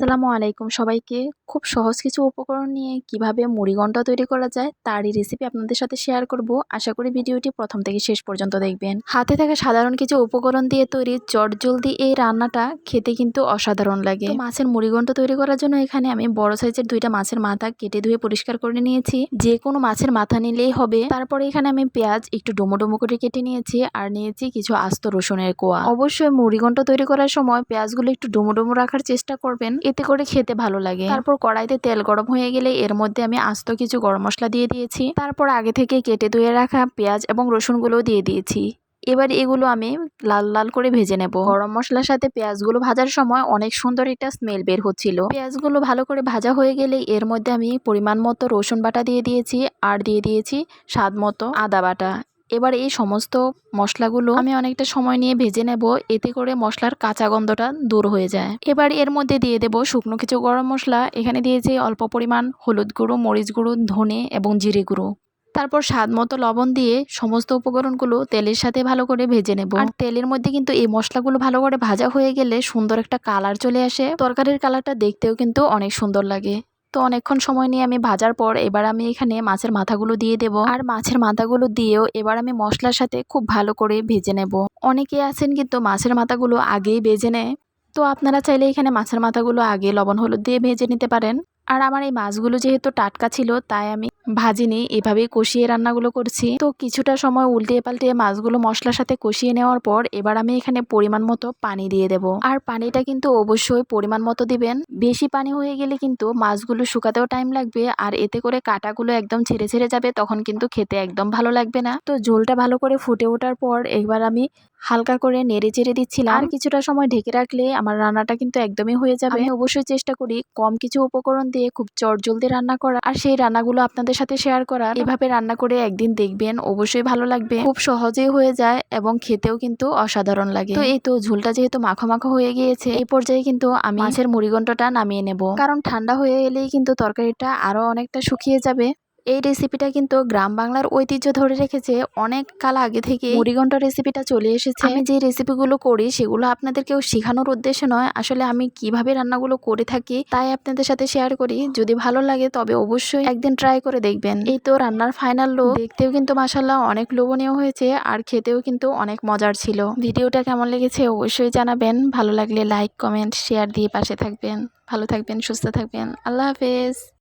আসসালামু আলাইকুম সবাইকে। খুব সহজ কিছু উপকরণ নিয়ে কীভাবে মুড়িঘণ্ট তৈরি করা যায় তারই রেসিপি আপনাদের সাথে শেয়ার করব। আশা করি ভিডিওটি প্রথম থেকে শেষ পর্যন্ত দেখবেন। হাতে থাকা সাধারণ কিছু উপকরণ দিয়ে তৈরি চটজলদি এই রান্নাটা খেতে কিন্তু অসাধারণ লাগে। মাছের মুড়িঘণ্ট তৈরি করার জন্য এখানে আমি বড় সাইজের দুইটা মাছের মাথা কেটে ধুয়ে পরিষ্কার করে নিয়েছি। যে কোনো মাছের মাথা নিলেই হবে। তারপরে এখানে আমি পেঁয়াজ একটু ডুমো ডুমো করে কেটে নিয়েছি আর নিয়েছি কিছু আস্ত রসুনের কোয়া। অবশ্যই মুড়িঘণ্ট তৈরি করার সময় পেঁয়াজগুলো একটু ডুমো ডুমো রাখার চেষ্টা করবেন। এতে করে খেতে ভালো লাগে। তারপর কড়াইতে তেল গরম হয়ে গেলে এর মধ্যে আমি আস্ত কিছু গরম মশলা দিয়ে দিয়েছি। তারপর আগে থেকে কেটে ধুয়ে রাখা পেঁয়াজ এবং রসুনগুলো দিয়ে দিয়েছি। এবার এগুলো আমি লাল লাল করে ভেজে নেব। গরম মশলার সাথে পেঁয়াজগুলো ভাজার সময় অনেক সুন্দর একটা স্মেল বের হচ্ছিল। পেঁয়াজগুলো ভালো করে ভাজা হয়ে গেলে এর মধ্যে আমি পরিমাণ মতো রসুন বাটা দিয়ে দিয়েছি আর দিয়ে দিয়েছি স্বাদ মতো আদা বাটা। এবার এই সমস্ত মশলাগুলো আমি অনেকটা সময় নিয়ে ভেজে নেব, এতে করে মশলার কাঁচা গন্ধটা দূর হয়ে যায়। এবার এর মধ্যে দিয়ে দেব শুকনো কিছু গরম মশলা, এখানে দিয়েছি অল্প পরিমাণ হলুদ গুঁড়ো, মরিচ গুঁড়ো, ধনে এবং জিরে গুঁড়ো। তারপর স্বাদ মতো লবণ দিয়ে সমস্ত উপকরণগুলো তেলের সাথে ভালো করে ভেজে নেব। আর তেলের মধ্যে কিন্তু এই মশলাগুলো ভালো করে ভাজা হয়ে গেলে সুন্দর একটা কালার চলে আসে। তরকারির কালারটা দেখতেও কিন্তু অনেক সুন্দর লাগে। তো অনেকক্ষণ সময় নিয়ে আমি ভাজার পর এবার আমি এখানে মাছের মাথাগুলো দিয়ে দেব। আর মাছের মাথাগুলো দিয়েও এবার আমি মশলার সাথে খুব ভালো করে ভেজে নেব। অনেকে আছেন কিন্তু মাছের মাথাগুলো আগেই ভেজে নেয়। তো আপনারা চাইলে এখানে মাছের মাথাগুলো আগে লবণ, হলুদ দিয়ে ভেজে নিতে পারেন। আর আমার এই মাছগুলো যেহেতু টাটকা ছিল, তাই আমি ভাজিনি। এভাবেই কষিয়ে রান্নাগুলো করছি। তো কিছুটা সময় উল্টিয়ে পাল্টিয়ে মাছগুলো মশলার সাথে কষিয়ে নেওয়ার পর এবার আমি এখানে পরিমাণ মতো পানি দিয়ে দেব। আর পানিটা কিন্তু অবশ্যই পরিমাণ মতো দিবেন। বেশি পানি হয়ে গেলে কিন্তু মাছগুলো শুকাতেও টাইম লাগবে আর এতে করে কাটাগুলো একদম ছেড়ে ছেড়ে যাবে, তখন কিন্তু খেতে একদম ভালো লাগবে না। তো ঝোলটা ভালো করে ফুটে ওঠার পর এবার আমি হালকা করে নেড়ে চেড়ে দিচ্ছিলাম। আর কিছুটা সময় ঢেকে রাখলে আমার রান্নাটা কিন্তু একদমই হয়ে যাবে। আমি অবশ্যই চেষ্টা করি কম কিছু উপকরণ দিয়ে খুব চটজলদি রান্না করা। আর সেই রান্নাগুলো আপনাদের সাথে শেয়ার করা। এভাবে রান্না করে একদিন দেখবেন অবশ্যই ভালো লাগবে। খুব সহজেই হয়ে যায় এবং খেতেও কিন্তু অসাধারণ লাগে। তো এই তো ঝোলটা যেহেতু মাখো মাখো হয়ে গিয়েছে এই পর্যায়ে কিন্তু আমি মাছের মুড়িঘণ্টটা নামিয়ে নেব। কারণ ঠান্ডা হয়ে এলেই কিন্তু তরকারিটা আরও অনেকটা শুকিয়ে যাবে। এই রেসিপিটা কিন্তু গ্রাম বাংলার ঐতিহ্য ধরে রেখেছে অনেক কাল আগে থেকে মুড়িঘণ্টা রেসিপিটা চলে এসেছে। আমি যে রেসিপিগুলো করি, সেগুলো আপনাদেরকেও শেখানোর উদ্দেশ্য নয়। আসলে আমি কীভাবে রান্নাগুলো করে থাকি, তাই আপনাদের সাথে শেয়ার করি। যদি ভালো লাগে, তবে অবশ্যই একদিন ট্রাই করে দেখবেন। এই তো রান্নার ফাইনাল লুক দেখতেও কিন্তু মাসাল্লাহ অনেক লোভনীয় হয়েছে, আর খেতেও কিন্তু অনেক মজার ছিল। ভিডিওটা কেমন লেগেছে অবশ্যই জানাবেন। ভালো লাগলে লাইক কমেন্ট শেয়ার দিয়ে পাশে থাকবেন। ভালো থাকবেন, সুস্থ থাকবেন। আল্লাহ হাফেজ।